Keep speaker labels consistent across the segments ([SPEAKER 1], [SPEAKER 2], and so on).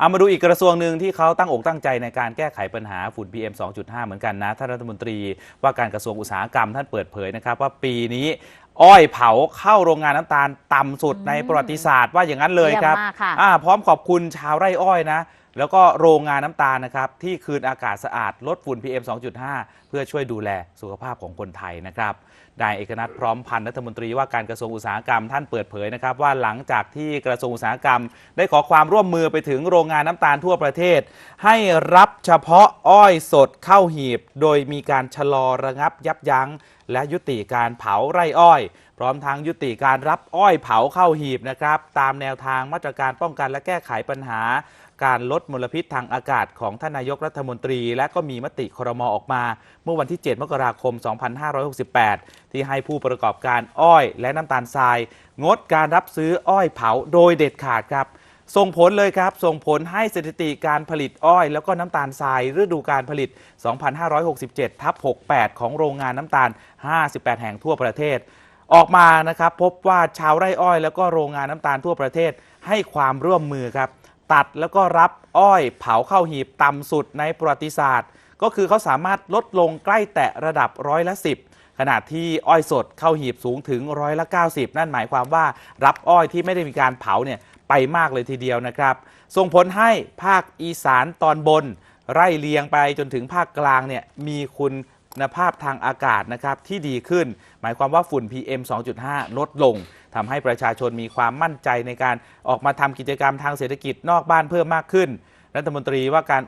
[SPEAKER 1] เอามาดูอีกกระทรวงหนึ่งที่เขาตั้งอกตั้งใจในการแก้ไขปัญหาฝุ่น PM 2.5 เหมือนกันนะท่านรัฐมนตรีว่าการกระทรวงอุตสาหกรรมท่านเปิดเผยนะครับว่าปีนี้อ้อยเผาเข้าโรงงานน้ำตาลต่ำสุดในประวัติศาสตร์ว่าอย่างนั้นเลยครับ
[SPEAKER 2] เยี่ยมมากค่ะ
[SPEAKER 1] อ่าพร้อมขอบคุณชาวไร่อ้อยนะ แล้วก็โรงงานน้ำตาลนะครับ ที่คืนอากาศสะอาดลดฝุ่น PM 2.5 เพื่อช่วยดูแลสุขภาพของคนไทยนะครับนายเอกนัทพร้อมพันธ์รัฐมนตรีว่าการกระทรวงอุตสาหกรรมท่านเปิดเผยนะครับ ว่าหลังจากที่กระทรวงอุตสาหกรรม ได้ขอความร่วมมือไปถึงโรงงานน้ำตาลทั่วประเทศ ให้รับเฉพาะอ้อยสดเข้าหีบ โดยมีการชะลอระงับยับยั้ง และยุติการเผาไร่อ้อย พร้อมทั้งยุติการรับอ้อยเผาเข้าหีบนะครับ ตามแนวทางมาตรการป้องกันและแก้ไขปัญหา การลดมลพิษทางอากาศของท่านนายกรัฐมนตรี และก็มีมติครมออกมา เมื่อวันที่ 7 มกราคม 2568 ที่ให้ผู้ประกอบการอ้อยและน้ำตาลทราย งดการรับซื้ออ้อยเผาโดยเด็ดขาดครับ ส่งผลเลยครับ ส่งผลให้สถิติการผลิตอ้อย แล้วก็น้ำตาลทรายฤดูการผลิต 2567ทับ68 ของโรงงานน้ำตาล 58 แห่งทั่วประเทศ ออกมานะครับพบว่าชาวไร่อ้อย แล้วก็โรงงานน้ำตาลทั่วประเทศให้ความร่วมมือครับ ตัดแล้วก็รับอ้อยเผาเข้าหีบต่ำสุดในประวัติศาสตร์ ก็คือเขาสามารถลดลงใกล้แตะระดับร้อยละ10ขณะที่อ้อยสดเข้าหีบสูงถึงร้อยละ 90 นั่นหมายความว่ารับอ้อยที่ไม่ได้มีการเผาเนี่ย ไปมากเลยทีเดียวนะครับ ส่งผลให้ภาคอีสานตอนบน ไร่เลียงไปจนถึงภาคกลางเนี่ยมีคุณภาพทางอากาศนะครับที่ดีขึ้น หมายความว่าฝุ่น PM 2.5 ลดลงทำให้ประชาชนมีความมั่นใจในการออกมาทำกิจกรรมทางเศรษฐกิจนอกบ้านเพิ่มมากขึ้น รัฐมนตรีว่าการ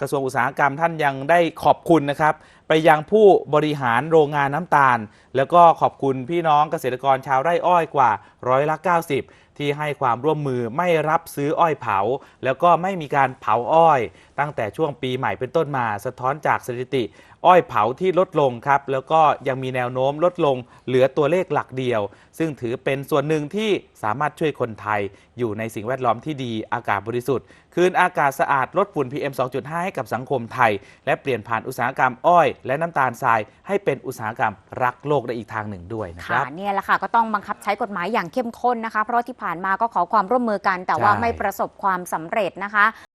[SPEAKER 1] กระทรวงอุตสาหกรรมท่านยังได้ขอบคุณนะครับ ไปยังผู้บริหารโรงงานน้ำตาล แล้วก็ขอบคุณพี่น้องเกษตรกรชาวไร่อ้อยกว่าร้อยละ90 ที่ให้ความร่วมมือไม่รับซื้ออ้อยเผา แล้วก็ไม่มีการเผาอ้อย ตั้งแต่ช่วงปีใหม่เป็นต้นมา สะท้อนจากสถิติ อ้อยเผาที่ลดลงครับแล้วก็ยังมีแนวโน้มลดลงเหลือตัวเลขหลักเดียว ซึ่งถือเป็นส่วนหนึ่งที่สามารถช่วยคนไทย อยู่ในสิ่งแวดล้อมที่ดีอากาศบริสุทธิ์ คืนอากาศสะอาดลดฝุ่น PM 2.5 ให้กับสังคมไทย และเปลี่ยนผ่านอุตสาหกรรมอ้อย และน้ำตาลทราย ให้เป็นอุตสาหกรรมรักโลกได้อีกทางหนึ่งด้วยนะค
[SPEAKER 2] ค่ะ
[SPEAKER 1] รับ
[SPEAKER 2] เนี่ยแหละค่ะก็ต้องบังคับใช้กฎหมายอย่างเข้มข้นนะคะเพราะว่าที่ผ่านมาก็ขอความร่วมมือกัน แต่ว่า
[SPEAKER 1] ใช่
[SPEAKER 2] ไม่ประสบความสำเร็จนะคะ